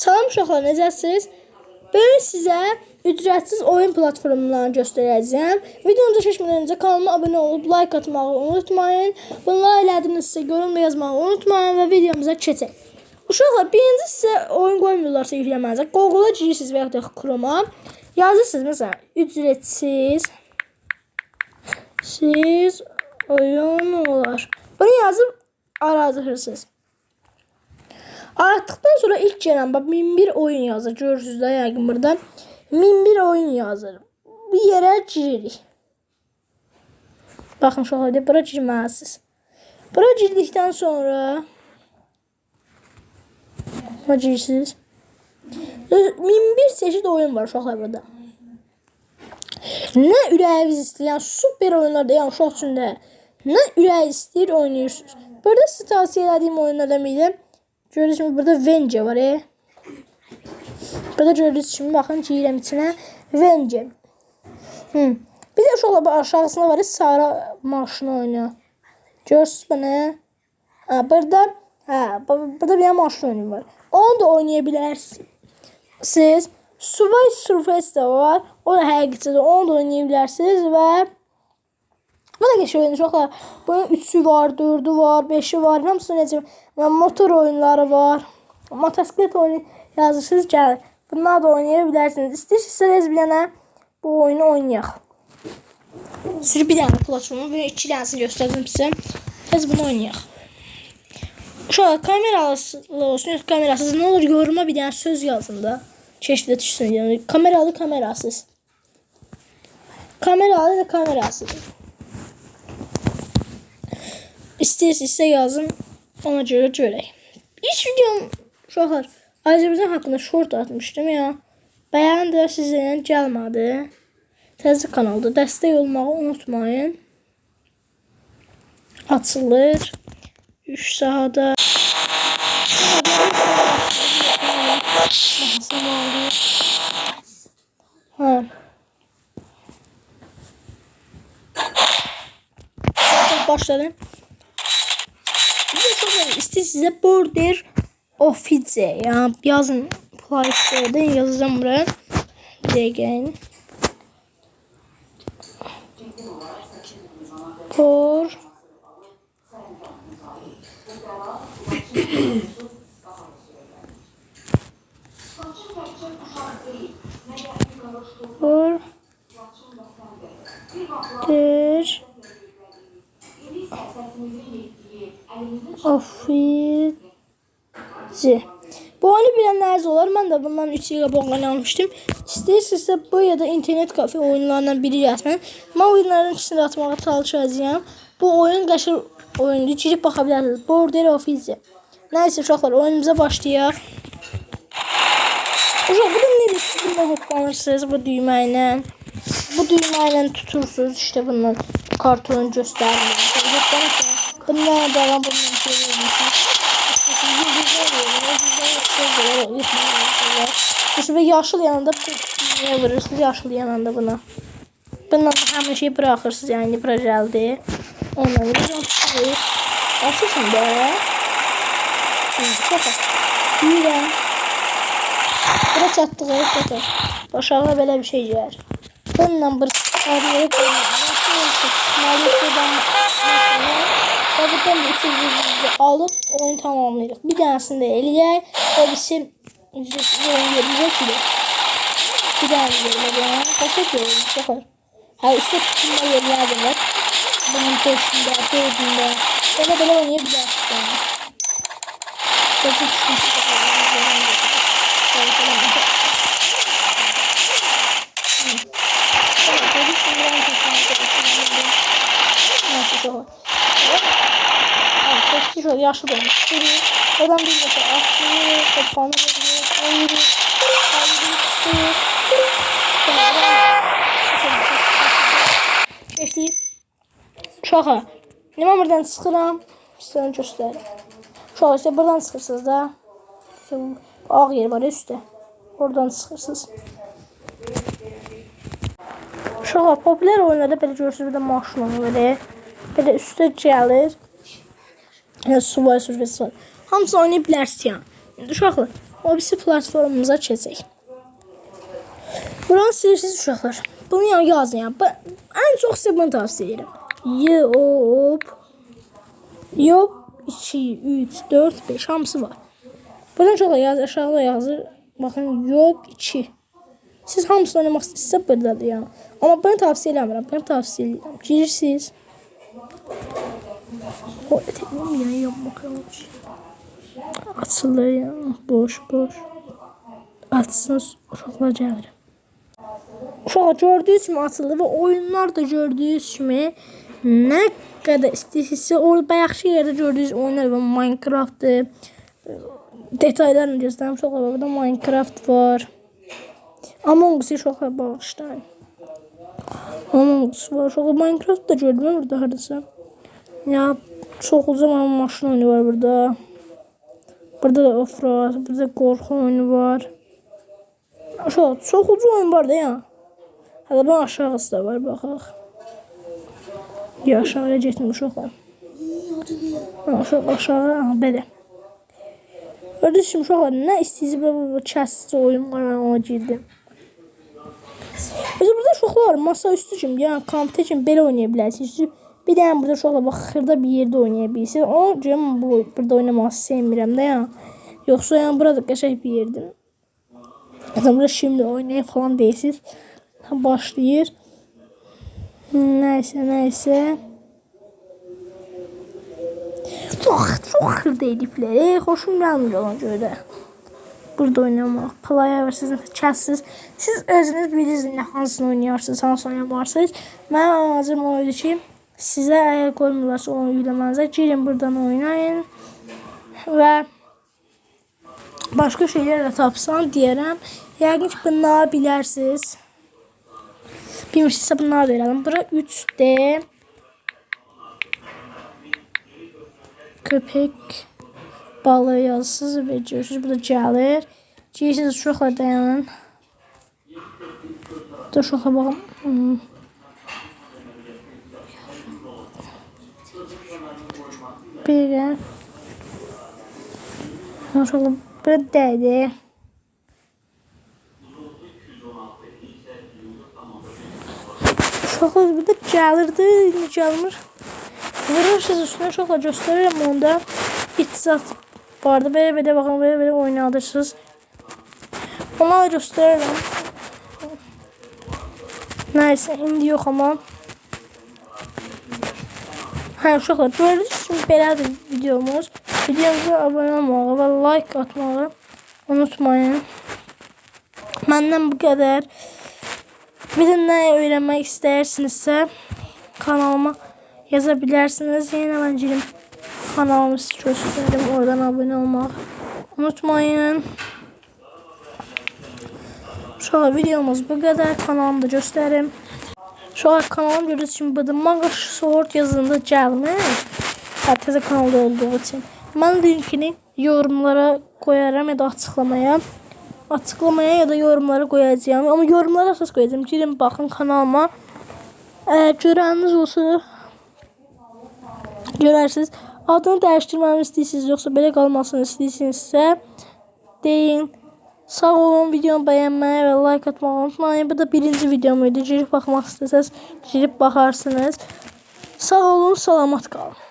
Salam uşaqlar, necəsiz? Bugün sizə ücretsiz oyun platformlarını göstərəcəm. Videomuza keçmədən öncə kanalıma abunə olub like atmağı unutmayın. Bunları elədinizsə yorumda yazmağı unutmayın və videomuza keçək. Uşaqlar, birinci sizə oyun qoymuyorlarsa yükləmənizə Google-a girirsiniz və ya da Chrome-a. Yazırsınız məsələn ücretsiz siz oyunlar. Bunu yazıb aratırsınız. Arattıktan sonra ilk gelen bak 1001 oyun yazır. Görürsünüz de yəqin burada. 1001 oyun yazır. Bir yerə giririk. Baxın uşaqlar, bura girməlisiniz. Bura girdikdən sonra bura girirsiniz. 1001 çeşit oyun var uşaqlar burada. Nə ürəyiniz istəyir, yəni super oyunlarda, yəni uşaq üçün də nə ürək istəyir oynayırsınız. Burada sizə tavsiyə etdiyim oyunlardan biri Gördüğünüz gibi burada Venge var. E. Burada gördüğünüz gibi bakın girəm içine Venge. Hmm. Bir şöyle bir aşağısında var. Sarı maşını oynuyor. Görürsünüz bunu. Ha, burada ha, bu- burada bir maşın oyunu var. Onu da oynayabilirsiniz. Siz Subway Surface de var. O da həqiqətdə onu da oynayabilirsiniz və bu da geçiyor oyunu uşaqlar. Bunun 3'ü var, 4'ü var, 5'i var. Hamısı necə motor oyunları var. Motosiklet oyunu yazırsınız gəlir. Bunlar da oynaya bilərsiniz. İstəyirsinizsə tez bir dənə bu oyunu oynayaq. Sürü bir dənə platformu və iki dənəsini göstərdim sizə. Tez bunu oynayaq. Uşaqlar kameralı olsun, yox kamerasız. Nə olur yoruma bir dənə söz yazın da. Keşfə düşsün. Yəni kameralı, kamerasız. Kameralı da kamerasız. İstəyirsinizsə yazın. Ona görə görək. İlk videom uşaqlar Azərbaycan haqqında short atmışdım ya. Bəyən də sizdən gəlmədi. Təzə kanalda dəstək olmağı unutmayın. Açılır. 3 sahada. Ha. Başladım. Bir de çok önemli. İşte size Border Office ya yazın Play Store'da yazacağım buraya. Degen. Por Por Der Office. Bu oyunu bilenleriniz olur. Ben de bundan 3 GB online almıştım. İstəyirsinizsə bu ya da internet kafe oyunlarından biri yazmayın. Ben oyunların ikisini atmağa çalışacağım. Bu oyun qəşəng oyundur. Girib baxa bilərsiniz. Border Office. Nəysə uşaqlar oyunumuza başlayaq. Uşaq burada necə siz bununla hoplanırsınız bu düymə. Bu düymə tutursunuz işte bundan kartonu göstərir. Hoplanırsınız. Bundan devam bundan çevirirsiniz. Mesela yaşıl yanında ne vurursunuz yaşıl yanında buna. Bundan da hemen şeyi bırakırsınız yani bura geldi. Ondan be. Şimdi çok az. Yürü. Bura çatdığı bakın. Başağı belə bir şey gəlir. Bununla bir araya koyuyoruz. Maliyetlerden ve buradan bir üçüncü alıp oyunu tamamlayırıq. Bir dənəsini də eləyək. O bizim ücretsiz oyun verecek bile. Bir dənə veriləcək. Başa görürüz. Baxın. Ha üstə tutunma yerlər də var. Bunun beşində, dördündə. Belə belə oynaya bilərsiniz. Yəni. Başa düşmüşsünüz. Keşke şöyle yaşlı olmuş. Oradan bir mesela atlıyor, kapağını veriyor, koyuyor, kaydediyor, Geçti. Şaka. Ne ben buradan sıkıram. Size göster. Şaka işte buradan sıkırsınız da. Ağ yer var üstte. Oradan sıkırsınız. Şaka popüler oyunlarda belə görürsünüz bir də maşın olur belə. Belə üstə gəlir. Subway surfesi var. Hamısını oynaya bilərsiniz. İndi uşaqlar, o birisi platformumuza keçək. Buranı silirsiniz uşaqlar. Bunu yəni yazın. Ben en çok size bunu tavsiye ederim. Yop. Yop 2, 3, 4, 5 hamısı var. Buradan çox yaz, aşağıda yazır. Baxın, yop 2. Siz hamısını oynamaq istəsəz buradadır yəni. Amma bunu tavsiyə eləmirəm. Bunu tavsiyə edirəm. Girirsiniz. O eteğim ya yapmak olmuş. Açılır ya. Boş boş. Açsın uşaqlar gəlir. Uşaq gördüyünüz kimi açıldı və oyunlar da gördüyünüz kimi nə qədər istəyirsinizsə orada bayaqki yerdə gördüyünüz oyunlar var. Minecraft-dır. Detaylarını göstərim uşaqlar. Burada Minecraft var. Among Us uşaqlar bağışlayın. Among Us var. Uşaqlar Minecraft da gördüm burada hardasa. Ya çok uzun ama maşın oyunu var burada. Burada da offroad, burada korku oyunu var. Aşağı çok uzun oyun var da ya. Hadi ben aşağısı da var bakaq. Ya aşağıya getmiş oxlar. Aşağı aşağı belə. Kardeşim uşaqlar nə istəyirsiniz bu kəssi oyunlar ona girdim. Biz burada uşaqlar masa üstü kimi, yəni kompüter kimi belə oynaya bilərsiniz. Bir dənə burada uşaqlar bax xırda bir yerdə oynaya bilirsiniz. Ona görə mən bu burada oynamaq sevmirəm də ya. Yoxsa yəni burada qəşəng bir yerdir. Burada şimdi oynayın falan değilsiz. Başlayır. Neyse neyse. Çok çok xırda ediblər. Xoşum gəlmir ona görə. Burada oynamaq. Playa var sizin kəssiz. Siz özünüz bilirsiniz hansını oynayarsınız, hansını oynamarsınız. Mənim amacım o idi ki, sizə əgər qoymurlarsa onu yükləmənizə girin buradan oynayın. Və başqa şeylər də tapsam deyərəm. Yəqin ki, bunları bilərsiniz. Bilmirsinizsə bunları da verelim. Bura 3D köpek balığı yazısız və görürsünüz. Burada gəlir. Girirsiniz uşaqlar dayanın. Dur uşaqlar baxın. Hmm. Bir Uşaqlar burada dəydi. Uşaqlar burada gəlirdi, indi gəlmir. Vurursunuz üstüne uşaqlar göstərirəm onda. İtsat vardı. Belə belə baxın, belə belə oynadırsınız. Ona da göstərirəm. Nəysə, indi Hə, uşaqlar, gördünüz kimi belədir videomuz. Videomuza abunə olmağı və like atmağı unutmayın. Məndən bu qədər. Bir de ne öğrenmek istersinizsə kanalıma yazabilirsiniz. Yine ben girim kanalımı size gösteririm. Oradan abone olmak unutmayın. Şu an videomuz bu kadar. Kanalımda gösterim. Şu an kanalım görürsünüz için burada Magaş Sword yazında gəlmir. Herkese kanalda olduğu için. Ben linkini yorumlara koyarım ya da açıklamaya açıklamaya ya da yorumlara koyacağım. Ama yorumlara əsas koyacağım. Girin baxın kanalıma. Eğer görəniniz olsa görərsiniz. Adını dəyişdirməmi istəyirsiniz yoxsa belə qalmasını istəyirsinizsə deyin. Sağ olun, videomu bəyənməyi və like atmağı unutmayın. Bu da birinci videom idi. Girib baxmaq istəsəz girib baxarsınız. Sağ olun, salamat qalın.